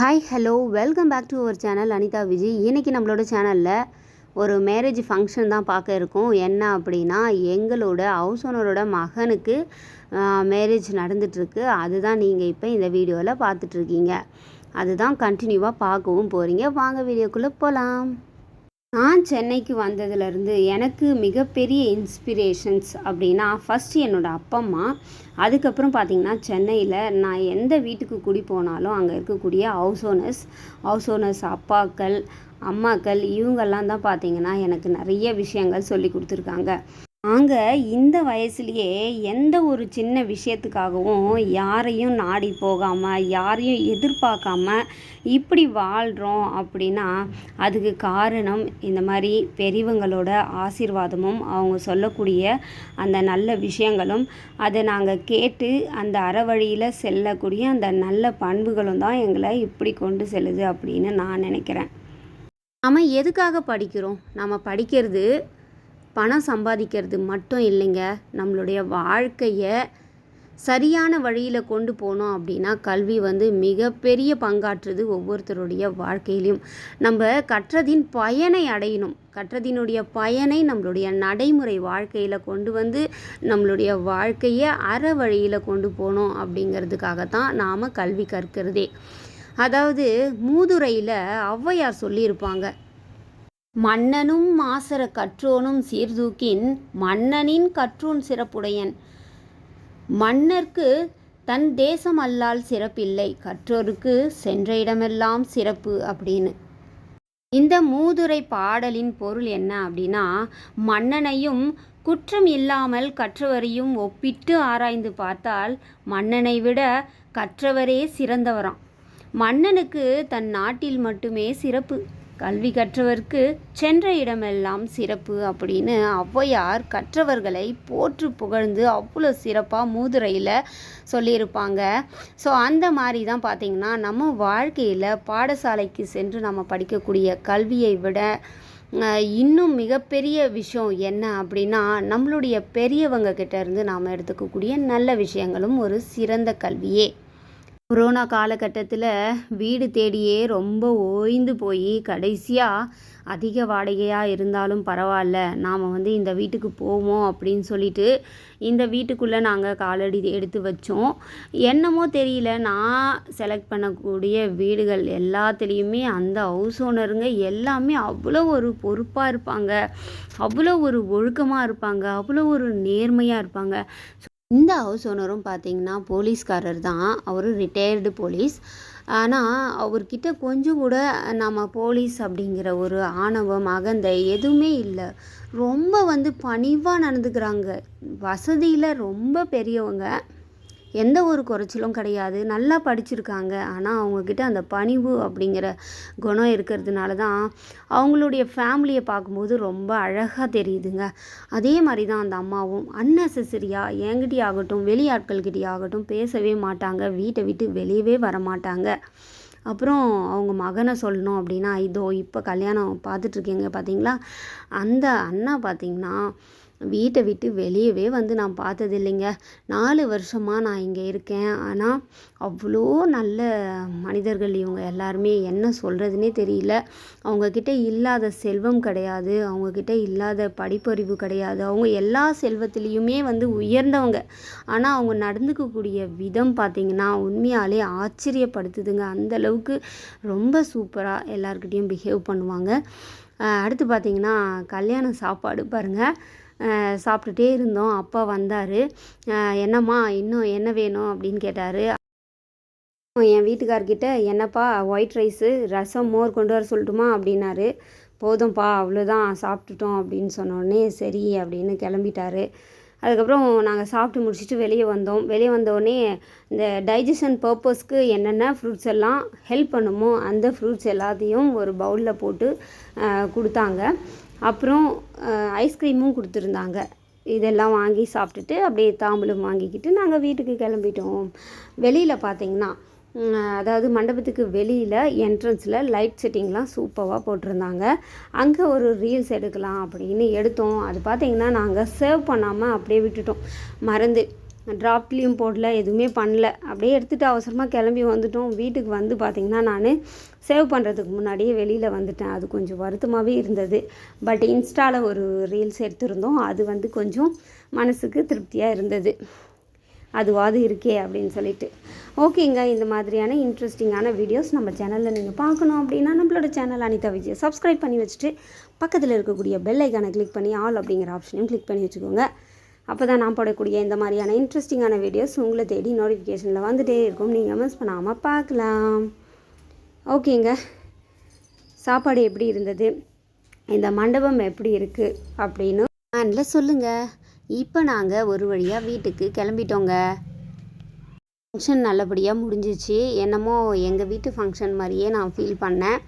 Hi hello welcome back to our channel Anitha Vijay இன்றைக்கி நம்மளோட சேனலில் ஒரு மேரேஜ் ஃபங்க்ஷன் தான் பார்க்க இருக்கோம். என்ன அப்படின்னா எங்களோட ஹவுஸ் ஓனரோட மகனுக்கு மேரேஜ் நடந்துகிட்ருக்கு அதுதான் நீங்கள் இப்போ இந்த வீடியோவில் பார்த்துட்ருக்கீங்க அதுதான் கண்டினியூவாக பார்க்கவும் போகிறீங்க வாங்க வீடியோக்குள்ளே போகலாம் நான் சென்னைக்கு வந்ததுலேருந்து எனக்கு மிகப்பெரிய இன்ஸ்பிரேஷன்ஸ் அப்படின்னா ஃபஸ்ட்டு என்னோடய அப்பா அம்மா. அதுக்கப்புறம் பார்த்திங்கன்னா சென்னையில் நான் எந்த வீட்டுக்கு குடி போனாலும் அங்கே இருக்கக்கூடிய ஹவுஸ் ஓனர்ஸ் ஹவுஸ் ஓனர்ஸ் அப்பாக்கள் அம்மாக்கள் இவங்கெல்லாம் தான் பார்த்திங்கன்னா எனக்கு நிறைய விஷயங்கள் சொல்லி கொடுத்துருக்காங்க. நாங்கள் இந்த வயசுலேயே எந்த ஒரு சின்ன விஷயத்துக்காகவும் யாரையும் நாடி போகாமல் யாரையும் எதிர்பார்க்காம இப்படி வாழ்கிறோம் அப்படின்னா அதுக்கு காரணம் இந்த மாதிரி பெரியவங்களோட ஆசீர்வாதமும் அவங்க சொல்லக்கூடிய அந்த நல்ல விஷயங்களும். அதை நாங்கள் கேட்டு அந்த அறவழியில் செல்லக்கூடிய அந்த நல்ல பண்புகளும் தான் எங்களை இப்படி கொண்டு செல்லுது அப்படின்னு நான் நினைக்கிறேன். நம்ம எதுக்காக படிக்கிறோம்? நம்ம படிக்கிறது பணம் சம்பாதிக்கிறது மட்டும் இல்லைங்க. நம்மளுடைய வாழ்க்கையை சரியான வழியில் கொண்டு போனோம் அப்படின்னா கல்வி வந்து மிகப்பெரிய பங்காற்றுது ஒவ்வொருத்தருடைய வாழ்க்கையிலையும். நம்ம கற்றதின் பயனை அடையணும். கற்றதினுடைய பயனை நம்மளுடைய நடைமுறை வாழ்க்கையில் கொண்டு வந்து நம்மளுடைய வாழ்க்கையை அற வழியில் கொண்டு போகணும் அப்படிங்கிறதுக்காகத்தான் நாம் கல்வி கற்கிறதே. அதாவது மூதுரையில் ஔவையார் சொல்லியிருப்பாங்க. மன்னனும் மாசர கற்றோனும் சீர்தூக்கின் மன்னனின் கற்றோன் சிறப்புடையன். மன்னர்க்கு தன் தேசம் அல்லால் சிறப்பில்லை கற்றோருக்கு சென்ற இடமெல்லாம் சிறப்பு அப்படின்னு. இந்த மூதுரை பாடலின் பொருள் என்ன அப்படின்னா மன்னனையும் குற்றம் இல்லாமல் கற்றவரையும் ஒப்பிட்டு ஆராய்ந்து பார்த்தால் மன்னனை விட கற்றவரே சிறந்தவராம். மன்னனுக்கு தன் நாட்டில் மட்டுமே சிறப்பு. கல்வி கற்றவர்க்கு சென்ற இடமெல்லாம் சிறப்பு அப்படின்னு ஔவையார் கற்றவர்களை போற்று புகழ்ந்து அவ்வளோ சிறப்பாக மூதுரையில் சொல்லியிருப்பாங்க. ஸோ அந்த மாதிரி தான் பார்த்திங்கன்னா நம்ம வாழ்க்கையில் பாடசாலைக்கு சென்று நம்ம படிக்கக்கூடிய கல்வியை விட இன்னும் மிகப்பெரிய விஷயம் என்ன அப்படின்னா நம்மளுடைய பெரியவங்க கிட்டேருந்து நாம் எடுத்துக்கக்கூடிய நல்ல விஷயங்களும் ஒரு சிறந்த கல்வியே. கொரோனா காலகட்டத்தில் வீடு தேடியே ரொம்ப ஓய்ந்து போய் கடைசியாக அதிக வாடகையாக இருந்தாலும் பரவாயில்ல நாம் வந்து இந்த வீட்டுக்கு போவோம் அப்படின்னு சொல்லிட்டு இந்த வீட்டுக்குள்ளே நாங்கள் காலடி எடுத்து வச்சோம். என்னமோ தெரியல நான் செலக்ட் பண்ணக்கூடிய வீடுகள் எல்லாத்துலேயுமே அந்த ஹவுஸ் ஓனருங்க எல்லாமே அவ்வளோ ஒரு பொறுப்பாக இருப்பாங்க அவ்வளோ ஒரு ஒழுக்கமாக இருப்பாங்க அவ்வளோ ஒரு நேர்மையாக இருப்பாங்க. இந்த ஹவுஸ் ஓனரும் பார்த்தீங்கன்னா போலீஸ்காரர் தான். அவர் ரிட்டையர்டு போலீஸ். ஆனால் அவர்கிட்ட கொஞ்சம் கூட நம்ம போலீஸ் அப்படிங்கிற ஒரு ஆணவம் அகந்தை எதுவுமே இல்லை. ரொம்ப வந்து பணிவாக நடந்துக்கிறாங்க. வசதியில் ரொம்ப பெரியவங்க. எந்த ஒரு குறைச்சலும் கிடையாது. நல்லா படிச்சிருக்காங்க. ஆனால் அவங்கக்கிட்ட அந்த பணிவு அப்படிங்கிற குணம் இருக்கிறதுனால தான் அவங்களுடைய ஃபேமிலியை பார்க்கும்போது ரொம்ப அழகாக தெரியுதுங்க. அதே மாதிரி தான் அந்த அம்மாவும் அன்னெசரியாக என்கிட்டே ஆகட்டும் வெளியாட்கள்கிட்டே ஆகட்டும் பேசவே மாட்டாங்க. வீட்டை விட்டு வெளியவே வர மாட்டாங்க அப்புறம் அவங்க மகனை சொல்லணும் அப்படின்னா இதோ இப்போ கல்யாணம் பார்த்துட்ருக்கீங்க பார்த்தீங்களா அந்த அண்ணா பார்த்திங்கன்னா வீட்டை விட்டு வெளியவே வந்து நான் பார்த்தது இல்லைங்க நாலு வருஷமாக நான் இங்கே இருக்கேன். ஆனால் அவ்வளோ நல்ல மனிதர்கள் இவங்க எல்லாருமே. என்ன சொல்கிறதுனே தெரியல. அவங்கக்கிட்ட இல்லாத செல்வம் கிடையாது. அவங்கக்கிட்ட இல்லாத படிப்பறிவு கிடையாது. அவங்க எல்லா செல்வத்துலேயுமே வந்து உயர்ந்தவங்க. ஆனால் அவங்க நடந்துக்கக்கூடிய விதம் பார்த்திங்கன்னா உண்மையாலே ஆச்சரியப்படுத்துதுங்க. அந்தளவுக்கு ரொம்ப சூப்பராக எல்லாருக்கிட்டேயும் பிஹேவ் பண்ணுவாங்க. அடுத்து பார்த்திங்கன்னா கல்யாண சாப்பாடு பாருங்கள் சாப்பிட்டுட்டே இருந்தோம். அப்பா வந்தார். என்னம்மா இன்னும் என்ன வேணும் அப்படின்னு கேட்டார். என் வீட்டுக்கார்கிட்ட என்னப்பா ஒயிட் ரைஸு ரசம் மோர் கொண்டு வர சொல்லட்டுமா? அப்படின்னாரு. போதும்ப்பா அவ்வளோதான் சாப்பிட்டுட்டோம் அப்படின்னு சொன்னோடனே சரி அப்படின்னு கிளம்பிட்டாரு. அதுக்கப்புறம் நாங்கள் சாப்பிட்டு முடிச்சுட்டு வெளியே வந்தோம். வெளியே வந்தோடனே இந்த டைஜஷன் பர்பஸ்க்கு என்னென்ன ஃப்ரூட்ஸ் எல்லாம் ஹெல்ப் பண்ணுமோ அந்த ஃப்ரூட்ஸ் எல்லாத்தையும் ஒரு பவுலில் போட்டு கொடுத்தாங்க. அப்புறம் ஐஸ்கிரீமும் கொடுத்துருந்தாங்க. இதெல்லாம் வாங்கி சாப்பிட்டுட்டு அப்படியே தாம்பூலம் வாங்கிக்கிட்டு நாங்கள் வீட்டுக்கு கிளம்பிட்டோம். வெளியில் பார்த்தீங்கன்னா அதாவது மண்டபத்துக்கு வெளியில் என்ட்ரன்ஸில் லைட் செட்டிங்லாம் சூப்பராக போட்டிருந்தாங்க. அங்கே ஒரு ரீல்ஸ் எடுக்கலாம் அப்படின்னு எடுத்தோம். அது பார்த்திங்கன்னா நாங்கள் சேவ் பண்ணாமல் அப்படியே விட்டுட்டோம். மறந்து ட்ராப்லேயும் போடல எதுவுமே பண்ணல. அப்படியே எடுத்துகிட்டு அவசரமாக கிளம்பி வந்துட்டோம். வீட்டுக்கு வந்து பார்த்திங்கன்னா நான் சேவ் பண்ணுறதுக்கு முன்னாடியே வெளியில் வந்துட்டேன். அது கொஞ்சம் வருத்தமாகவே இருந்தது. பட் இன்ஸ்டாவில் ஒரு ரீல்ஸ் எடுத்திருந்தோம். அது வந்து கொஞ்சம் மனசுக்கு திருப்தியாக இருந்தது. அதுவாது இருக்கே அப்படின்னு சொல்லிட்டு. ஓகேங்க இந்த மாதிரியான இன்ட்ரெஸ்டிங்கான வீடியோஸ் நம்ம சேனலில் நீங்கள் பார்க்கணும் அப்படின்னா நம்மளோட சேனல் அனிதா விஜய் சப்ஸ்கிரைப் பண்ணி வச்சுட்டு பக்கத்தில் இருக்கக்கூடிய பெல் ஐக்கானை கிளிக் பண்ணி ஆல் அப்படிங்கிற ஆப்ஷனையும் கிளிக் பண்ணி வச்சுக்கோங்க. அப்போ தான் நான் போடக்கூடிய இந்த மாதிரியான இன்ட்ரெஸ்டிங்கான வீடியோஸ் உங்களை தேடி நோட்டிஃபிகேஷனில் வந்துகிட்டே இருக்கும். நீங்கள் மிஸ் பண்ணாமல் பார்க்கலாம். ஓகேங்க சாப்பாடு எப்படி இருந்தது? இந்த மண்டபம் எப்படி இருக்குது அப்படின்னு கமெண்டில் சொல்லுங்கள் இப்போ நாங்கள் ஒரு வழியாக வீட்டுக்கு கிளம்பிட்டோங்க. ஃபங்க்ஷன் நல்லபடியாக முடிஞ்சிச்சு. என்னமோ எங்கள் வீட்டு ஃபங்க்ஷன் மாதிரியே நான் ஃபீல் பண்ணேன்.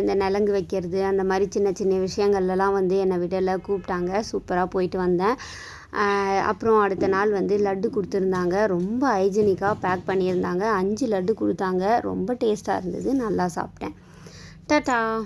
இந்த நிலங்கு வைக்கிறது அந்த மாதிரி சின்ன சின்ன விஷயங்கள்லாம் வந்து என்னை விடலை கூப்பிட்டாங்க. சூப்பராக போயிட்டு வந்தேன். அப்புறம் அடுத்த நாள் வந்து லட்டு கொடுத்துருந்தாங்க. ரொம்ப ஹைஜீனிக்காக பேக் பண்ணியிருந்தாங்க. அஞ்சு லட்டு கொடுத்தாங்க. ரொம்ப டேஸ்ட்டாக இருந்தது. நல்லா சாப்பிட்டேன். டாட்டா